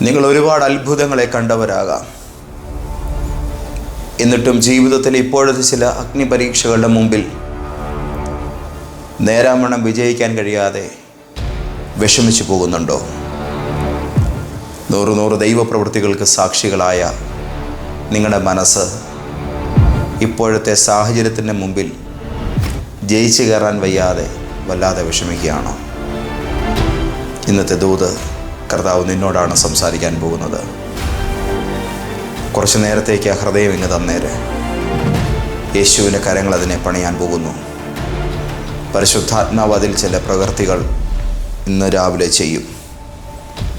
നിങ്ങൾ ഒരുപാട് അത്ഭുതങ്ങളെ കണ്ടവരാകാം. എന്നിട്ടും ജീവിതത്തിൽ ഇപ്പോഴത്തെ ചില അഗ്നിപരീക്ഷകളുടെ മുമ്പിൽ നേരാമണം വിജയിക്കാൻ കഴിയാതെ വിഷമിച്ചു പോകുന്നുണ്ടോ? നൂറ് നൂറ് ദൈവപ്രവൃത്തികൾക്ക് സാക്ഷികളായ നിങ്ങളുടെ മനസ്സ് ഇപ്പോഴത്തെ സാഹചര്യത്തിന്റെ മുമ്പിൽ ജയിച്ചു കയറാൻ വയ്യാതെ വല്ലാതെ വിഷമിക്കുകയാണോ? ഇന്നത്തെ ദൂത് കർത്താവ് നിന്നോടാണ് സംസാരിക്കാൻ പോകുന്നത്. കുറച്ച് നേരത്തേക്ക് ആ ഹൃദയം ഇങ്ങ് തന്നേര്. യേശുവിന്റെ കരങ്ങൾ അതിനെ പണിയാൻ പോകുന്നു. പരിശുദ്ധാത്മാവ് അതിൽ ചില പ്രവൃത്തികൾ ഇന്ന് രാവിലെ ചെയ്യും.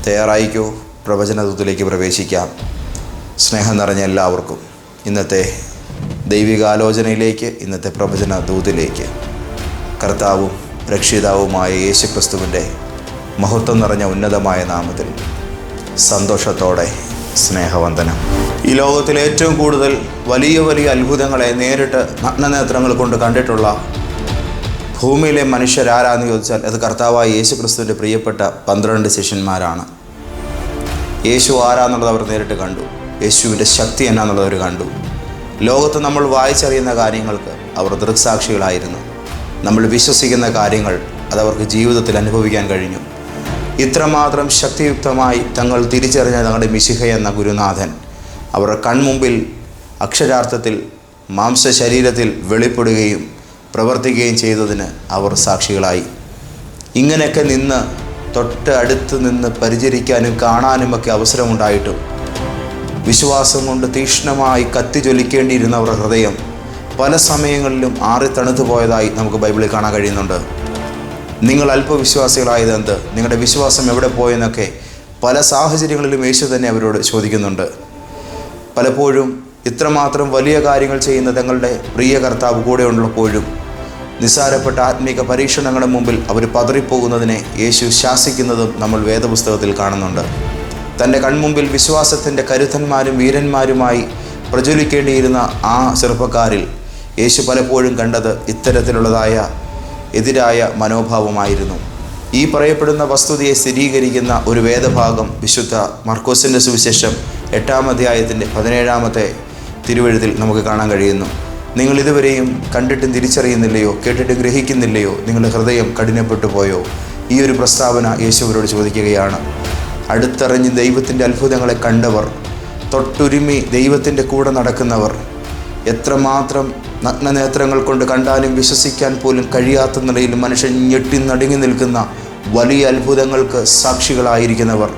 തയ്യാറായിക്കോ? പ്രവചനത്വത്തിലേക്ക് പ്രവേശിക്കാം. സ്നേഹം നിറഞ്ഞ എല്ലാവർക്കും ഇന്നത്തെ ദൈവികാലോചനയിലേക്ക് ഇന്നത്തെ പ്രവചന ദൂതിലേക്ക് കർത്താവും രക്ഷിതാവുമായ യേശുക്രിസ്തുവിന്റെ മഹത്വം നിറഞ്ഞ ഉന്നതമായ നാമത്തിൽ സന്തോഷത്തോടെ സ്നേഹവന്ദനം. ഈ ലോകത്തിൽ ഏറ്റവും കൂടുതൽ വലിയ വലിയ അത്ഭുതങ്ങളെ നേരിട്ട് നഗ്നനേത്രങ്ങൾ കൊണ്ട് കണ്ടിട്ടുള്ള ഭൂമിയിലെ മനുഷ്യരാരാന്ന് ചോദിച്ചാൽ അത് കർത്താവായ യേശു ക്രിസ്തുവിന്റെ പ്രിയപ്പെട്ട പന്ത്രണ്ട് ശിഷ്യന്മാരാണ്. യേശു ആരാന്നുള്ളത് അവർ നേരിട്ട് കണ്ടു. യേശുവിന്റെ ശക്തി എന്നാന്നുള്ളത് അവർ കണ്ടു. ലോകത്ത് നമ്മൾ വായിച്ചറിയുന്ന കാര്യങ്ങൾക്ക് അവർ ദൃക്സാക്ഷികളായിരുന്നു. നമ്മൾ വിശ്വസിക്കുന്ന കാര്യങ്ങൾ അതവർക്ക് ജീവിതത്തിൽ അനുഭവിക്കാൻ കഴിഞ്ഞു. ഇത്രമാത്രം ശക്തിയുക്തമായി തങ്ങൾ തിരിച്ചറിഞ്ഞ തങ്ങളുടെ മിശിഹ എന്ന ഗുരുനാഥൻ അവരുടെ കൺമുമ്പിൽ അക്ഷരാർത്ഥത്തിൽ മാംസ ശരീരത്തിൽ വെളിപ്പെടുകയും പ്രവർത്തിക്കുകയും ചെയ്തതിന് അവർ സാക്ഷികളായി. ഇങ്ങനെയൊക്കെ നിന്ന് തൊട്ട് അടുത്ത് നിന്ന് പരിചരിക്കാനും കാണാനുമൊക്കെ അവസരമുണ്ടായിട്ടും വിശ്വാസം കൊണ്ട് തീക്ഷ്ണമായി കത്തിജ്വലിക്കേണ്ടിയിരുന്ന അവരുടെ ഹൃദയം പല സമയങ്ങളിലും ആറി തണുത്തു പോയതായി നമുക്ക് ബൈബിളിൽ കാണാൻ കഴിയുന്നുണ്ട്. നിങ്ങൾ അല്പവിശ്വാസികളായത് എന്ത്? നിങ്ങളുടെ വിശ്വാസം എവിടെ പോയെന്നൊക്കെ പല സാഹചര്യങ്ങളിലും യേശു തന്നെ അവരോട് ചോദിക്കുന്നുണ്ട്. പലപ്പോഴും ഇത്രമാത്രം വലിയ കാര്യങ്ങൾ ചെയ്യുന്ന തങ്ങളുടെ പ്രിയ കർത്താവ് കൂടെ ഉള്ളപ്പോഴും നിസ്സാരപ്പെട്ട ആത്മീക പരീക്ഷണങ്ങളുടെ മുമ്പിൽ അവർ പതറിപ്പോകുന്നതിനെ യേശു ശാസിക്കുന്നതും നമ്മൾ വേദപുസ്തകത്തിൽ കാണുന്നുണ്ട്. തന്റെ കൺമുമ്പിൽ വിശ്വാസത്തിന്റെ കരുത്തന്മാരും വീരന്മാരുമായി പ്രജ്വലിക്കേണ്ടിയിരുന്ന ആ ചെറുപ്പക്കാരിൽ യേശു പലപ്പോഴും കണ്ടത് ഇത്തരത്തിലുള്ളതായ എതിരായ മനോഭാവമായിരുന്നു. ഈ പറയപ്പെടുന്ന വസ്തുതയെ സ്ഥിരീകരിക്കുന്ന ഒരു വേദഭാഗം വിശുദ്ധ മർക്കോസിന്റെ സുവിശേഷം എട്ടാം അധ്യായത്തിന്റെ പതിനേഴാമത്തെ തിരുവഴുത്തിൽ നമുക്ക് കാണാൻ കഴിയുന്നു. നിങ്ങൾ ഇതുവരെയും കണ്ടിട്ടും തിരിച്ചറിയുന്നില്ലയോ കേട്ടിട്ട് ഗ്രഹിക്കുന്നില്ലയോ നിങ്ങളുടെ ഹൃദയം കഠിനപ്പെട്ടു പോയോ? ഈ ഒരു പ്രസ്താവന യേശുവരോട് ചോദിക്കുകയാണ്. അടുത്തറിഞ്ഞ് ദൈവത്തിന്റെ അത്ഭുതങ്ങളെ കണ്ടവർ തൊട്ടുരുമി ദൈവത്തിന്റെ കൂടെ നടക്കുന്നവർ എത്രമാത്രം നഗ്നനേത്രങ്ങൾ കൊണ്ട് കണ്ടാലും വിശ്വസിക്കാൻ പോലും കഴിയാത്ത നിലയിൽ മനുഷ്യൻ ഞെട്ടി നടുങ്ങി നിൽക്കുന്ന വലിയ അത്ഭുതങ്ങൾക്ക് സാക്ഷികളായിരിക്കുന്നവർ.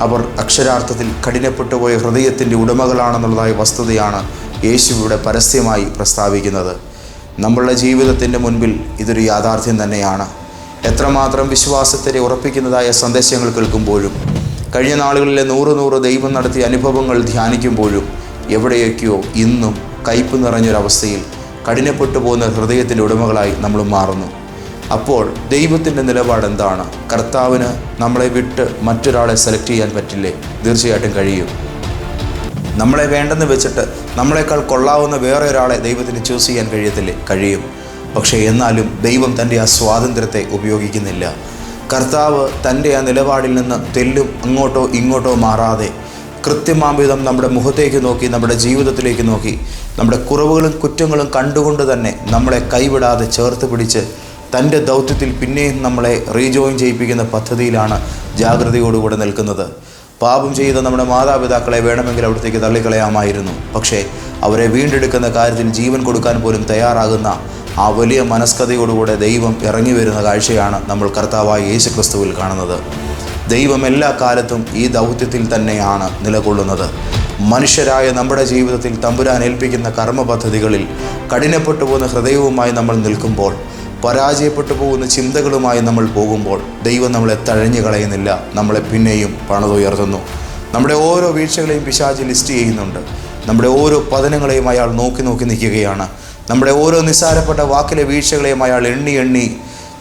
അവർ അക്ഷരാർത്ഥത്തിൽ കഠിനപ്പെട്ടു പോയ ഹൃദയത്തിന്റെ ഉടമകളാണെന്നുള്ളതായ വസ്തുതയാണ് യേശുവിടെ പരസ്യമായി പ്രസ്താവിക്കുന്നത്. നമ്മളുടെ ജീവിതത്തിന്റെ മുൻപിൽ ഇതൊരു യാഥാർത്ഥ്യം തന്നെയാണ്. എത്രമാത്രം വിശ്വാസത്തെ ഉറപ്പിക്കുന്നതായ സന്ദേശങ്ങൾ കേൾക്കുമ്പോഴും കഴിഞ്ഞ നാളുകളിലെ നൂറ് നൂറ് ദൈവം നടത്തിയ അനുഭവങ്ങൾ ധ്യാനിക്കുമ്പോഴും എവിടെയൊക്കെയോ ഇന്നും കയ്പ് നിറഞ്ഞൊരവസ്ഥയിൽ കഠിനപ്പെട്ടു പോകുന്ന ഹൃദയത്തിന്റെ ഉടമകളായി നമ്മൾ മാറുന്നു. അപ്പോൾ ദൈവത്തിന്റെ നിലപാട് എന്താണ് കർത്താവിന് നമ്മളെ വിട്ട് മറ്റൊരാളെ സെലക്ട് ചെയ്യാൻ പറ്റില്ലേ? തീർച്ചയായിട്ടും കഴിയും. നമ്മളെ വേണ്ടെന്ന് വെച്ചിട്ട് നമ്മളെക്കാൾ കൊള്ളാവുന്ന വേറെ ഒരാളെ ദൈവത്തിന് ചൂസ് ചെയ്യാൻ കഴിയത്തില്ലേ? കഴിയും. പക്ഷേ എന്നാലും ദൈവം തന്റെ ആ സ്വാതന്ത്ര്യത്തെ ഉപയോഗിക്കുന്നില്ല. കർത്താവ് തന്റെ ആ നിലപാടിൽ നിന്ന് തെല്ലും അങ്ങോട്ടോ ഇങ്ങോട്ടോ മാറാതെ കൃത്യമാംവിധം നമ്മുടെ മുഖത്തേക്ക് നോക്കി നമ്മുടെ ജീവിതത്തിലേക്ക് നോക്കി നമ്മുടെ കുറവുകളും കുറ്റങ്ങളും കണ്ടുകൊണ്ട് തന്നെ നമ്മളെ കൈവിടാതെ ചേർത്ത് പിടിച്ച് തന്റെ ദൗത്യത്തിൽ പിന്നെയും നമ്മളെ റീജോയിൻ ചെയ്യിപ്പിക്കുന്ന പദ്ധതിയിലാണ് ജാഗ്രതയോടുകൂടെ നിൽക്കുന്നത്. പാപം ചെയ്ത നമ്മുടെ മാതാപിതാക്കളെ വേണമെങ്കിൽ അവിടത്തേക്ക് തള്ളിക്കളയാമായിരുന്നു. പക്ഷേ അവരെ വീണ്ടെടുക്കുന്ന കാര്യത്തിൽ ജീവൻ കൊടുക്കാൻ പോലും തയ്യാറാകുന്ന ആ വലിയ മനസ്കഥയോടുകൂടെ ദൈവം ഇറങ്ങി വരുന്ന കാഴ്ചയാണ് നമ്മൾ കർത്താവായ യേശുക്രിസ്തുവിൽ കാണുന്നത്. ദൈവം എല്ലാ കാലത്തും ഈ ദൗത്യത്തിൽ തന്നെയാണ് നിലകൊള്ളുന്നത്. മനുഷ്യരായ നമ്മുടെ ജീവിതത്തിൽ തമ്പുരാൻ ഏൽപ്പിക്കുന്ന കർമ്മ പദ്ധതികളിൽ കഠിനപ്പെട്ടു പോകുന്ന ഹൃദയവുമായി നമ്മൾ നിൽക്കുമ്പോൾ പരാജയപ്പെട്ടു പോകുന്ന ചിന്തകളുമായി നമ്മൾ പോകുമ്പോൾ ദൈവം നമ്മളെ തഴഞ്ഞു കളയുന്നില്ല നമ്മളെ പിന്നെയും പണതുയർത്തുന്നു. നമ്മുടെ ഓരോ വീഴ്ചകളെയും പിശാചി ലിസ്റ്റ് ചെയ്യുന്നുണ്ട്. നമ്മുടെ ഓരോ പതനങ്ങളെയും അയാൾ നോക്കി നോക്കി നിൽക്കുകയാണ്. നമ്മുടെ ഓരോ നിസ്സാരപ്പെട്ട വാക്കിലെ വീഴ്ചകളെയും അയാൾ എണ്ണി എണ്ണി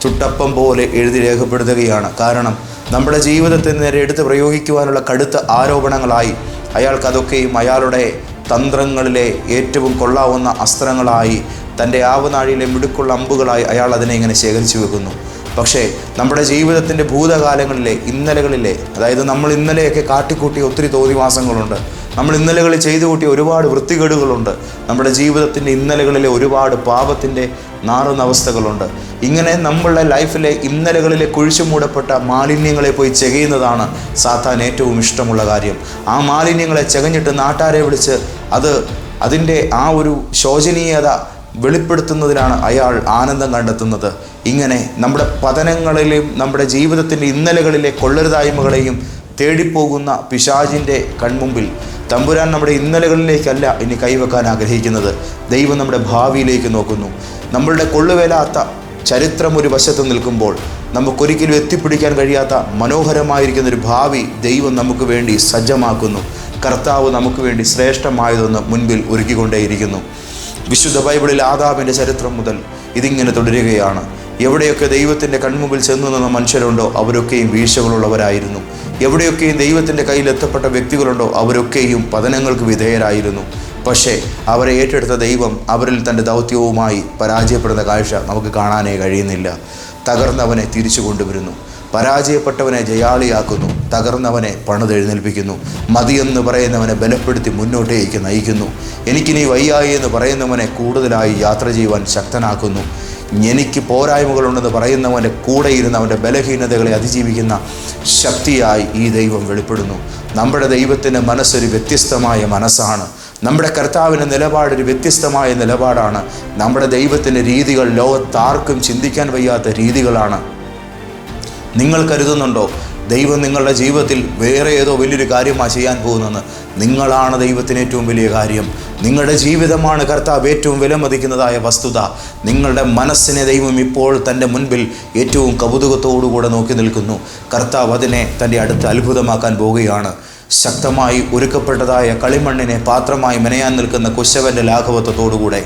ചുട്ടപ്പം പോലെ എഴുതി രേഖപ്പെടുത്തുകയാണ്. കാരണം നമ്മുടെ ജീവിതത്തിന് നേരെ എടുത്ത് പ്രയോഗിക്കുവാനുള്ള കടുത്ത ആരോപണങ്ങളായി അയാൾക്കതൊക്കെയും അയാളുടെ തന്ത്രങ്ങളിലെ ഏറ്റവും കൊള്ളാവുന്ന അസ്ത്രങ്ങളായി തന്റെ ആവനാഴിയിലെ മിടുക്കുള്ള അമ്പുകളായി അയാൾ അതിനെ ഇങ്ങനെ ശേഖരിച്ചു വെക്കുന്നു. പക്ഷേ നമ്മുടെ ജീവിതത്തിന്റെ ഭൂതകാലങ്ങളിലെ ഇന്നലകളിലെ അതായത് നമ്മൾ ഇന്നലെയൊക്കെ കാട്ടിക്കൂട്ടിയ ഒത്തിരി തോന്നിവാസങ്ങളുണ്ട് നമ്മൾ ഇന്നലകളിൽ ചെയ്തു കൂട്ടിയ ഒരുപാട് വൃത്തികേടുകളുണ്ട്. നമ്മുടെ ജീവിതത്തിന്റെ ഇന്നലകളിലെ ഒരുപാട് പാപത്തിന്റെ നാറുന്ന അവസ്ഥകളുണ്ട്. ഇങ്ങനെ നമ്മളുടെ ലൈഫിലെ ഇന്നലകളിലെ കുഴിച്ചു മൂടപ്പെട്ട മാലിന്യങ്ങളെ പോയി ചെകയുന്നതാണ് സാത്താൻ ഏറ്റവും ഇഷ്ടമുള്ള കാര്യം. ആ മാലിന്യങ്ങളെ ചെകഞ്ഞിട്ട് നാട്ടാരെ വിളിച്ച് അത് അതിന്റെ ആ ഒരു ശോചനീയത വെളിപ്പെടുത്തുന്നതിനാണ് അയാൾ ആനന്ദം കണ്ടെത്തുന്നത്. ഇങ്ങനെ നമ്മുടെ പതനങ്ങളിലെയും നമ്മുടെ ജീവിതത്തിന്റെ ഇന്നലകളിലെ കൊള്ളരുതായ്മകളെയും തേടിപ്പോകുന്ന പിശാചിന്റെ കൺമുമ്പിൽ തമ്പുരാൻ നമ്മുടെ ഇന്നലകളിലേക്കല്ല ഇനി കൈവെക്കാൻ ആഗ്രഹിക്കുന്നത്. ദൈവം നമ്മുടെ ഭാവിയിലേക്ക് നോക്കുന്നു. നമ്മളുടെ കൊള്ളുവേലാത്ത ചരിത്രം ഒരു വശത്ത് നിൽക്കുമ്പോൾ നമുക്കൊരിക്കലും എത്തിപ്പിടിക്കാൻ കഴിയാത്ത മനോഹരമായിരിക്കുന്ന ഒരു ഭാവി ദൈവം നമുക്ക് വേണ്ടി സജ്ജമാക്കുന്നു. കർത്താവ് നമുക്ക് വേണ്ടി ശ്രേഷ്ഠമായതൊന്ന് മുൻപിൽ ഒരുക്കിക്കൊണ്ടേയിരിക്കുന്നു. വിശുദ്ധ ബൈബിളിൽ ആദാമിന്റെ ചരിത്രം മുതൽ ഇതിങ്ങനെ തുടരുകയാണ്. എവിടെയൊക്കെ ദൈവത്തിന്റെ കൺമുമ്പിൽ ചെന്നു നിന്ന മനുഷ്യരുണ്ടോ അവരൊക്കെയും വീഴ്ചകളുള്ളവരായിരുന്നു. എവിടെയൊക്കെയും ദൈവത്തിന്റെ കയ്യിൽ എത്തപ്പെട്ട വ്യക്തികളുണ്ടോ അവരൊക്കെയും പതനങ്ങൾക്ക് വിധേയരായിരുന്നു. പക്ഷേ അവരെ ഏറ്റെടുത്ത ദൈവം അവരിൽ തന്റെ ദൗത്യവുമായി പരാജയപ്പെടുന്ന കാഴ്ച നമുക്ക് കാണാനേ കഴിയുന്നില്ല. തകർന്നവനെ തിരിച്ചു കൊണ്ടുവരുന്നു. പരാജയപ്പെട്ടവനെ ജയാളിയാക്കുന്നു. തകർന്നവനെ പണിതെഴുന്നേൽപ്പിക്കുന്നു മതിയെന്ന് പറയുന്നവനെ ബലപ്പെടുത്തി മുന്നോട്ടേക്ക് നയിക്കുന്നു. എനിക്കിനി വയ്യായി എന്ന് പറയുന്നവനെ കൂടുതലായി യാത്ര ചെയ്യുവാൻ ശക്തനാക്കുന്നു. എനിക്ക് പോരായ്മകളുണ്ടെന്ന് പറയുന്നവന്റെ കൂടെ ഇരുന്ന് അവന്റെ ബലഹീനതകളെ അതിജീവിക്കുന്ന ശക്തിയായി ഈ ദൈവം വെളിപ്പെടുന്നു. നമ്മുടെ ദൈവത്തിന്റെ മനസ്സൊരു വ്യത്യസ്തമായ മനസ്സാണ്. നമ്മുടെ കർത്താവിന്റെ നിലപാടൊരു വ്യത്യസ്തമായ നിലപാടാണ്. നമ്മുടെ ദൈവത്തിന്റെ രീതികൾ ലോകത്താർക്കും ചിന്തിക്കാൻ വയ്യാത്ത രീതികളാണ്. നിങ്ങൾ കരുതുന്നുണ്ടോ? ദൈവം നിങ്ങളുടെ ജീവിതത്തിൽ വേറെ ഏതോ വലിയൊരു കാര്യമാണ് ചെയ്യാൻ പോകുന്നതെന്ന്. നിങ്ങളാണ് ദൈവത്തിന് ഏറ്റവും വലിയ കാര്യം. നിങ്ങളുടെ ജീവിതമാണ് കർത്താവ് ഏറ്റവും വിലമതിക്കുന്നതായ വസ്തുത. നിങ്ങളുടെ മനസ്സിനെ ദൈവം ഇപ്പോൾ തന്റെ മുൻപിൽ ഏറ്റവും കൗതുകത്തോടുകൂടെ നോക്കി നിൽക്കുന്നു. കർത്താവ് അതിനെ തന്റെ അടുത്ത് അത്ഭുതമാക്കാൻ പോവുകയാണ്. ശക്തമായി ഒരുക്കപ്പെട്ടതായ കളിമണ്ണിനെ പാത്രമായി മെനയാൻ നിൽക്കുന്ന കുശവന്റെ ലാഘവത്വത്തോടുകൂടെ.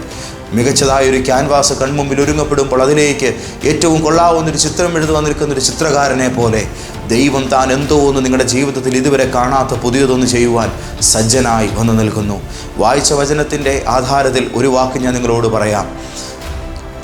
മികച്ചതായ ഒരു ക്യാൻവാസ് കൺമുമ്പിൽ ഒരുങ്ങപ്പെടുമ്പോൾ അതിലേക്ക് ഏറ്റവും കൊള്ളാവുന്ന ഒരു ചിത്രം എഴുതുവാൻ നിൽക്കുന്ന ഒരു ചിത്രകാരനെ പോലെ ദൈവം താൻ എന്തോ ഒന്ന് നിങ്ങളുടെ ജീവിതത്തിൽ ഇതുവരെ കാണാത്ത പുതിയതൊന്ന് ചെയ്യുവാൻ സജ്ജനായി വന്നു നിൽക്കുന്നു. വായിച്ച വചനത്തിന്റെ ആധാരത്തിൽ ഒരു വാക്ക് ഞാൻ നിങ്ങളോട് പറയാം.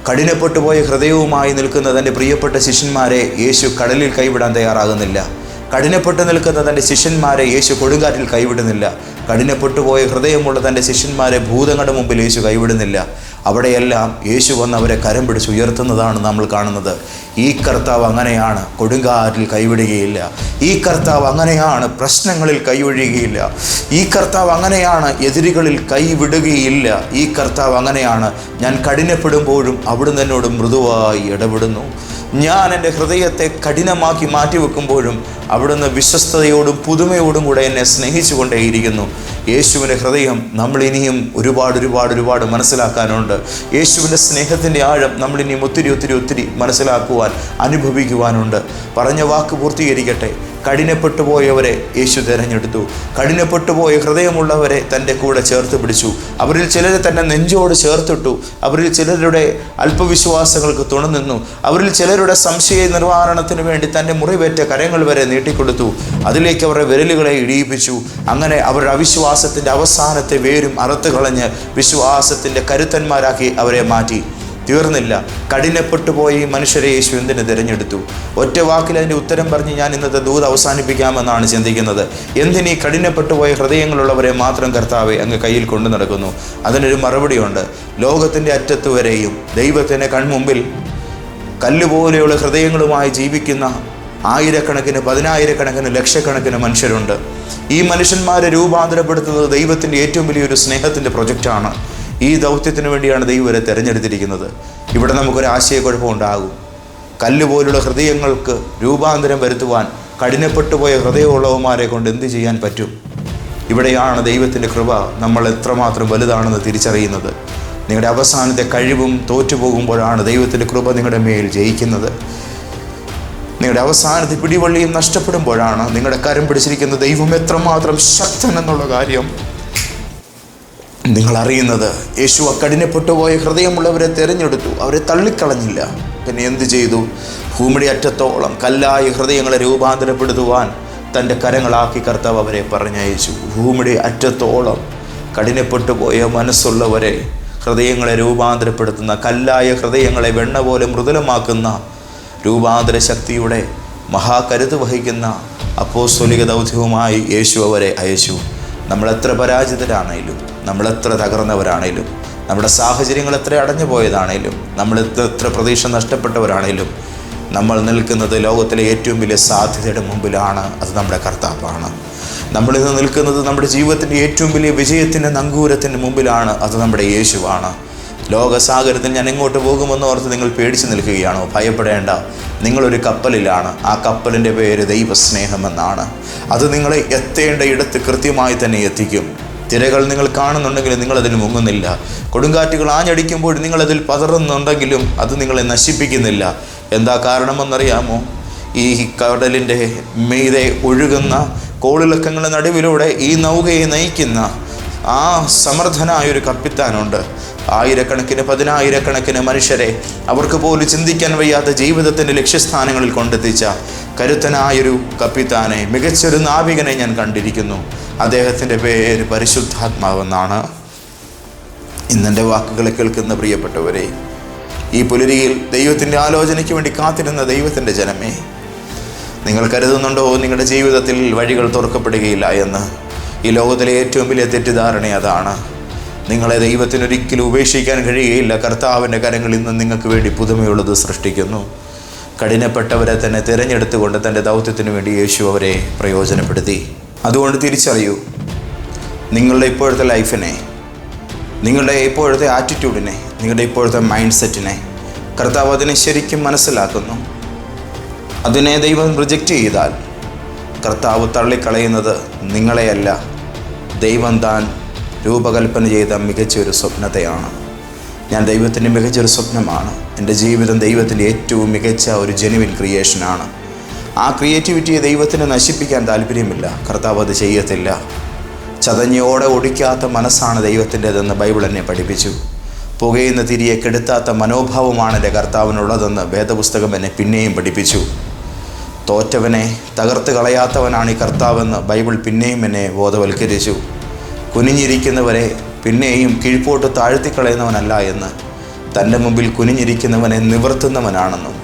കഠിനപ്പെട്ടുപോയ ഹൃദയവുമായി നിൽക്കുന്ന തന്റെ പ്രിയപ്പെട്ട ശിഷ്യന്മാരെ യേശു കടലിൽ കൈവിടാൻ തയ്യാറാകുന്നില്ല. കഠിനപ്പെട്ടു നിൽക്കുന്ന തന്റെ ശിഷ്യന്മാരെ യേശു കൊടുങ്കാറ്റിൽ കൈവിടുന്നില്ല. കഠിനപ്പെട്ടു പോയ ഹൃദയമുള്ള തന്റെ ശിഷ്യന്മാരെ ഭൂതങ്ങളുടെ മുമ്പിൽ യേശു കൈവിടുന്നില്ല. അവിടെയെല്ലാം യേശു വന്ന് അവരെ കരം പിടിച്ച് ഉയർത്തുന്നതാണ് നമ്മൾ കാണുന്നത്. ഈ കർത്താവ് അങ്ങനെയാണ്. കൊടുങ്കാറ്റിൽ കൈവിടുകയില്ല. ഈ കർത്താവ് അങ്ങനെയാണ്. പ്രശ്നങ്ങളിൽ കൈയൊഴിയുകയില്ല ഈ കർത്താവ് അങ്ങനെയാണ്. എതിരികളിൽ കൈവിടുകയില്ല. ഈ കർത്താവ് അങ്ങനെയാണ്. ഞാൻ കഠിനപ്പെടുമ്പോഴും അവിടുന്ന് എന്നോട് മൃദുവായി ഇടപെടുന്നു. ഞാൻ എന്റെ ഹൃദയത്തെ കഠിനമാക്കി മാറ്റിവെക്കുമ്പോഴും അവിടുന്ന് വിശ്വസ്തയോടും പുതുമയോടും കൂടെ എന്നെ സ്നേഹിച്ചു കൊണ്ടേയിരിക്കുന്നു യേശുവിന്റെ ഹൃദയം നമ്മൾ ഇനിയും ഒരുപാട് ഒരുപാട് ഒരുപാട് മനസ്സിലാക്കാനുണ്ട്. യേശുവിന്റെ സ്നേഹത്തിന്റെ ആഴം നമ്മൾ ഇനിയും ഒത്തിരി ഒത്തിരി ഒത്തിരി മനസ്സിലാക്കുവാൻ അനുഭവിക്കുവാനുണ്ട്. പറഞ്ഞ വാക്ക് പൂർത്തീകരിക്കട്ടെ. കഠിനപ്പെട്ടു പോയവരെ യേശു തിരഞ്ഞെടുത്തു. കഠിനപ്പെട്ടു പോയ ഹൃദയമുള്ളവരെ തന്റെ കൂടെ ചേർത്ത് പിടിച്ചു. അവരിൽ ചിലരെ തന്നെ നെഞ്ചോട് ചേർത്തിട്ടു. അവരിൽ ചിലരുടെ അല്പവിശ്വാസങ്ങൾക്ക് തുണനിന്നു അവരിൽ ചിലരുടെ സംശയ നിർവഹണത്തിന് വേണ്ടി തന്റെ മുറിവേറ്റ കരങ്ങൾ വരെ നീട്ടിക്കൊടുത്തു. അതിലേക്ക് അവരുടെ വിരലുകളെ ഇടിയിപ്പിച്ചു. അങ്ങനെ അവരുടെ അവിശ്വാസത്തിന്റെ അവസാനത്തെ വേരും അറുത്തു കളഞ്ഞ് വിശ്വാസത്തിന്റെ കരുത്തന്മാരാക്കി അവരെ മാറ്റി. തീർന്നില്ല. കഠിനപ്പെട്ടു പോയി മനുഷ്യരെ യേശു എന്തിന് തിരഞ്ഞെടുത്തു? ഒറ്റ വാക്കിൽ അതിന്റെ ഉത്തരം പറഞ്ഞ് ഞാൻ ഇന്നത്തെ ദൂത് അവസാനിപ്പിക്കാമെന്നാണ് ചിന്തിക്കുന്നത്. എന്തിനീ കഠിനപ്പെട്ടു പോയ ഹൃദയങ്ങളുള്ളവരെ മാത്രം കർത്താവെ അങ്ങ് കയ്യിൽ കൊണ്ടു നടക്കുന്നു? അതിനൊരു മറുപടിയുണ്ട്. ലോകത്തിന്റെ അറ്റത്ത് വരെയും ദൈവത്തിന്റെ കൺമുമ്പിൽ കല്ലുപോലെയുള്ള ഹൃദയങ്ങളുമായി ജീവിക്കുന്ന ആയിരക്കണക്കിന് പതിനായിരക്കണക്കിന് ലക്ഷക്കണക്കിന് മനുഷ്യരുണ്ട്. ഈ മനുഷ്യന്മാരെ രൂപാന്തരപ്പെടുത്തുന്നത് ദൈവത്തിന്റെ ഏറ്റവും വലിയൊരു സ്നേഹത്തിന്റെ പ്രൊജക്റ്റാണ്. ഈ ദൗത്യത്തിന് വേണ്ടിയാണ് ദൈവം ഇവരെ തിരഞ്ഞെടുത്തിരിക്കുന്നത്. ഇവിടെ നമുക്കൊരു ആശയക്കുഴപ്പം ഉണ്ടാകും കല്ലുപോലുള്ള ഹൃദയങ്ങൾക്ക് രൂപാന്തരം വരുത്തുവാൻ കഠിനപ്പെട്ടു പോയ ഹൃദയമുള്ളവന്മാരെ കൊണ്ട് എന്ത് ചെയ്യാൻ പറ്റും? ഇവിടെയാണ് ദൈവത്തിന്റെ കൃപ നമ്മൾ എത്രമാത്രം വലുതാണെന്ന് തിരിച്ചറിയുന്നത്. നിങ്ങളുടെ അവസാനത്തെ കഴിവും തോറ്റുപോകുമ്പോഴാണ് ദൈവത്തിന്റെ കൃപ നിങ്ങളുടെ മേൽ ജയിക്കുന്നത്. നിങ്ങളുടെ അവസാനത്തെ പിടിവള്ളിയും നഷ്ടപ്പെടുമ്പോഴാണ് നിങ്ങളുടെ കരം പിടിച്ചിരിക്കുന്ന ദൈവം എത്രമാത്രം ശക്തൻ എന്നുള്ള കാര്യം നിങ്ങൾ അറിയുന്നത് യേശു അക്കടിനെപ്പെട്ടു പോയ ഹൃദയമുള്ളവരെ തിരഞ്ഞെടുത്തു. അവരെ തള്ളിക്കളഞ്ഞില്ല. പിന്നെ എന്ത് ചെയ്തു? ഭൂമിയുടെ അറ്റത്തോളം കല്ലായ ഹൃദയങ്ങളെ രൂപാന്തരപ്പെടുത്തുവാൻ തന്റെ കരങ്ങളാക്കി കർത്താവ് അവരെ പറഞ്ഞയച്ചു. ഭൂമിയുടെ അറ്റത്തോളം കഠിനപ്പെട്ടു പോയ മനസ്സുള്ളവരെ ഹൃദയങ്ങളെ രൂപാന്തരപ്പെടുത്തുന്ന കല്ലായ ഹൃദയങ്ങളെ വെണ്ണ പോലെ മൃദുലമാക്കുന്ന രൂപാന്തര ശക്തിയുടെ മഹാകരുത് വഹിക്കുന്ന അപ്പോസ്തോലിക ദൗത്യവുമായി യേശു അവരെ അയച്ചു. എത്ര പരാജിതരാണേലും നമ്മളെത്ര തകർന്നവരാണേലും നമ്മുടെ സാഹചര്യങ്ങൾ എത്ര അടഞ്ഞു പോയതാണേലും നമ്മൾ എത്ര പ്രതീക്ഷ നഷ്ടപ്പെട്ടവരാണേലും നമ്മൾ നിൽക്കുന്നത് ലോകത്തിലെ ഏറ്റവും വലിയ സാധ്യതയുടെ മുമ്പിലാണ്. അത് നമ്മുടെ കർത്താവാണ്. നമ്മളിന്ന് നിൽക്കുന്നത് നമ്മുടെ ജീവിതത്തിന്റെ ഏറ്റവും വലിയ വിജയത്തിന്റെ നങ്കൂരത്തിന്റെ മുമ്പിലാണ്. അത് നമ്മുടെ യേശുവാണ്. ലോകസാഗരത്തിൽ ഞാൻ എങ്ങോട്ട് പോകുമെന്ന് ഓർത്ത് നിങ്ങൾ പേടിച്ചു നിൽക്കുകയാണോ? ഭയപ്പെടേണ്ട. നിങ്ങളൊരു കപ്പലിലാണ്. ആ കപ്പലിന്റെ പേര് ദൈവസ്നേഹമെന്നാണ്. അത് നിങ്ങളെ എത്തേണ്ട ഇടത്ത് കൃത്യമായി തന്നെ എത്തിക്കും. തിരകൾ നിങ്ങൾ കാണുന്നുണ്ടെങ്കിലും നിങ്ങളതിൽ മുങ്ങുന്നില്ല. കൊടുങ്കാറ്റുകൾ ആഞ്ഞടിക്കുമ്പോൾ നിങ്ങളതിൽ പതറുന്നുണ്ടെങ്കിലും അത് നിങ്ങളെ നശിപ്പിക്കുന്നില്ല. എന്താ കാരണമെന്നറിയാമോ? ഈ കടലിന്റെ മീതെ ഒഴുകുന്ന കോളിളക്കങ്ങളുടെ നടുവിലൂടെ ഈ നൗകയെ നയിക്കുന്ന ആ സമർത്ഥനായ ഒരു കപ്പിത്താനുണ്ട്. ആയിരക്കണക്കിന് പതിനായിരക്കണക്കിന് മനുഷ്യരെ അവർക്ക് പോലും ചിന്തിക്കാൻ വയ്യാത്ത ജീവിതത്തിന്റെ ലക്ഷ്യസ്ഥാനങ്ങളിൽ കൊണ്ടെത്തിച്ച കരുത്തനായൊരു കപ്പിത്താനെ മികച്ചൊരു നാവികനെ ഞാൻ കണ്ടിരിക്കുന്നു. അദ്ദേഹത്തിന്റെ പേര് പരിശുദ്ധാത്മാവെന്നാണ് ഇന്നെന്റെ വാക്കുകളെ കേൾക്കുന്ന പ്രിയപ്പെട്ടവരെ ഈ പുലരിയിൽ ദൈവത്തിന്റെ ആലോചനയ്ക്ക് വേണ്ടി കാത്തിരുന്ന ദൈവത്തിന്റെ ജനമേ നിങ്ങൾ കരുതുന്നുണ്ടോ നിങ്ങളുടെ ജീവിതത്തിൽ വഴികൾ തുറക്കപ്പെടുകയില്ല എന്ന്? ഈ ലോകത്തിലെ ഏറ്റവും വലിയ തെറ്റിദ്ധാരണ അതാണ്. നിങ്ങളെ ദൈവത്തിനൊരിക്കലും ഉപേക്ഷിക്കാൻ കഴിയുകയില്ല. കർത്താവിന്റെ കരങ്ങളിൽ നിന്ന് നിങ്ങൾക്ക് വേണ്ടി പുതുമയുള്ളത് സൃഷ്ടിക്കുന്നു. കഠിനപ്പെട്ടവരെ തന്നെ തിരഞ്ഞെടുത്തുകൊണ്ട് തന്റെ ദൗത്യത്തിന് വേണ്ടി യേശു അവരെ പ്രയോജനപ്പെടുത്തി. അതുകൊണ്ട് തിരിച്ചറിയൂ നിങ്ങളുടെ ഇപ്പോഴത്തെ ലൈഫിനെ നിങ്ങളുടെ ഇപ്പോഴത്തെ ആറ്റിറ്റ്യൂഡിനെ നിങ്ങളുടെ ഇപ്പോഴത്തെ മൈൻഡ് സെറ്റിനെ കർത്താവ് അതിനെ ശരിക്കും മനസ്സിലാക്കുന്നു. അതിനെ ദൈവം റിജക്റ്റ് ചെയ്താൽ കർത്താവ് തള്ളിക്കളയുന്നത് നിങ്ങളെയല്ല. ദൈവം താൻ രൂപകൽപ്പന ചെയ്ത മികച്ചൊരു സ്വപ്നതയാണ് ഞാൻ ദൈവത്തിന്റെ മികച്ചൊരു സ്വപ്നമാണ്. എന്റെ ജീവിതം ദൈവത്തിന്റെ ഏറ്റവും മികച്ച ഒരു ജെനുവിൻ ക്രിയേഷനാണ് ആ ക്രിയേറ്റിവിറ്റിയെ ദൈവത്തിന് നശിപ്പിക്കാൻ താല്പര്യമില്ല. കർത്താവ് അത് ചെയ്യത്തില്ല. ചതഞ്ഞോടെ ഒടിക്കാത്ത മനസ്സാണ് ദൈവത്തിന്റെതെന്ന് ബൈബിൾ എന്നെ പഠിപ്പിച്ചു. പുകയുന്ന തിരിയെ കെടുത്താത്ത മനോഭാവമാണ് എന്റെ കർത്താവിനുള്ളതെന്ന് വേദപുസ്തകം എന്നെ പിന്നെയും പഠിപ്പിച്ചു. തോറ്റവനെ തകർത്ത് കളയാത്തവനാണ് ഈ കർത്താവെന്ന് ബൈബിൾ പിന്നെയും എന്നെ ബോധവൽക്കരിച്ചു. കുനിഞ്ഞിരിക്കുന്നവരെ പിന്നെയും കീഴ്പോട്ട് താഴ്ത്തിക്കളയുന്നവനല്ല എന്ന് തന്റെ മുമ്പിൽ കുനിഞ്ഞിരിക്കുന്നവനെ നിവർത്തുന്നവനാണെന്നും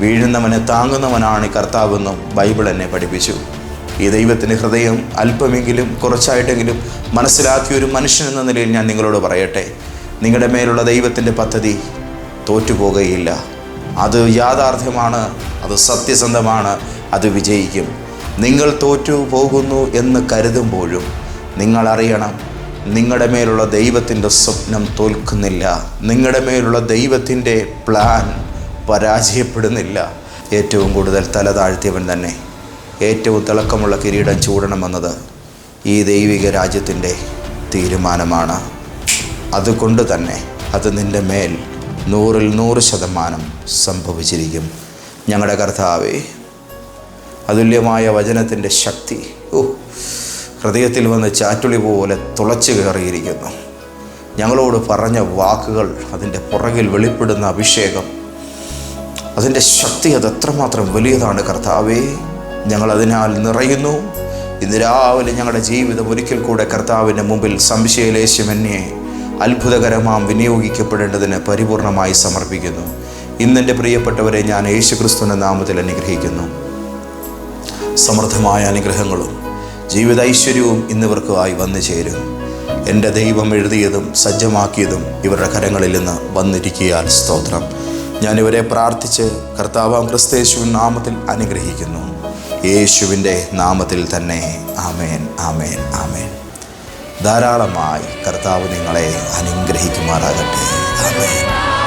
വീഴുന്നവനെ താങ്ങുന്നവനാണ് കർത്താവെന്നും ബൈബിൾ എന്നെ പഠിപ്പിച്ചു. ഈ ദൈവത്തിന്റെ ഹൃദയം അല്പമെങ്കിലും കുറച്ചായിട്ടെങ്കിലും മനസ്സിലാക്കിയ ഒരു മനുഷ്യൻ എന്ന നിലയിൽ ഞാൻ നിങ്ങളോട് പറയട്ടെ. നിങ്ങളുടെ മേലുള്ള ദൈവത്തിന്റെ പദ്ധതി തോറ്റുപോകുകയില്ല. അത് യാഥാർത്ഥ്യമാണ് അത് സത്യസന്ധമാണ് അത് വിജയിക്കും. നിങ്ങൾ തോറ്റു പോകുന്നു എന്ന് കരുതുമ്പോഴും നിങ്ങൾ അറിയണം നിങ്ങളുടെ മേലുള്ള ദൈവത്തിന്റെ സ്വപ്നം തോൽക്കുന്നില്ല. നിങ്ങളുടെ മേലുള്ള ദൈവത്തിന്റെ പ്ലാൻ പരാജയപ്പെടുന്നില്ല. ഏറ്റവും കൂടുതൽ തല താഴ്ത്തിയവൻ തന്നെ. ഏറ്റവും തിളക്കമുള്ള കിരീടം ചൂടണമെന്നത് ഈ ദൈവിക രാജ്യത്തിന്റെ തീരുമാനമാണ്. അതുകൊണ്ട് തന്നെ അത് നിന്റെ മേൽ നൂറിൽ നൂറ് ശതമാനം സംഭവിച്ചിരിക്കും. ഞങ്ങളുടെ കർത്താവേ അതുല്യമായ വചനത്തിന്റെ ശക്തി ഓ ഹൃദയത്തിൽ വന്ന് ചാറ്റുളി പോലെ തുളച്ചു കയറിയിരിക്കുന്നു. ഞങ്ങളോട് പറഞ്ഞ വാക്കുകൾ അതിന്റെ പുറകിൽ വെളിപ്പെടുന്ന അഭിഷേകം അതിന്റെ ശക്തി അത് എത്രമാത്രം വലിയതാണ് കർത്താവേ. ഞങ്ങൾ അതിനാൽ നിറയുന്നു. ഇന്ന് രാവിലെ ഞങ്ങളുടെ ജീവിതം ഒരിക്കൽ കൂടെ കർത്താവിന്റെ മുമ്പിൽ സംശയലേശമെന്നെ അത്ഭുതകരമാം വിനിയോഗിക്കപ്പെടേണ്ടതിന് പരിപൂർണമായി സമർപ്പിക്കുന്നു. ഇന്നെന്റെ പ്രിയപ്പെട്ടവരെ ഞാൻ യേശുക്രിസ്തുവിന്റെ നാമത്തിൽ അനുഗ്രഹിക്കുന്നു. സമൃദ്ധമായ അനുഗ്രഹങ്ങളും ജീവിത ഐശ്വര്യവും ഇന്നിവർക്കുമായി വന്നു ചേരും. എന്റെ ദൈവം എഴുതിയതും സജ്ജമാക്കിയതും ഇവരുടെ കരങ്ങളിൽ നിന്ന് വന്നിരിക്കിയാൽ സ്തോത്രം. ഞാനിവരെ പ്രാർത്ഥിച്ച് കർത്താവാം ക്രിസ്തേശുവിൻ നാമത്തിൽ അനുഗ്രഹിക്കുന്നു. യേശുവിന്റെ നാമത്തിൽ തന്നെ ആമേൻ ആമേൻ ആമേൻ. ധാരാളമായി കർത്താവ് നിങ്ങളെ അനുഗ്രഹിക്കുമാറാകട്ടെ. ആമേൻ.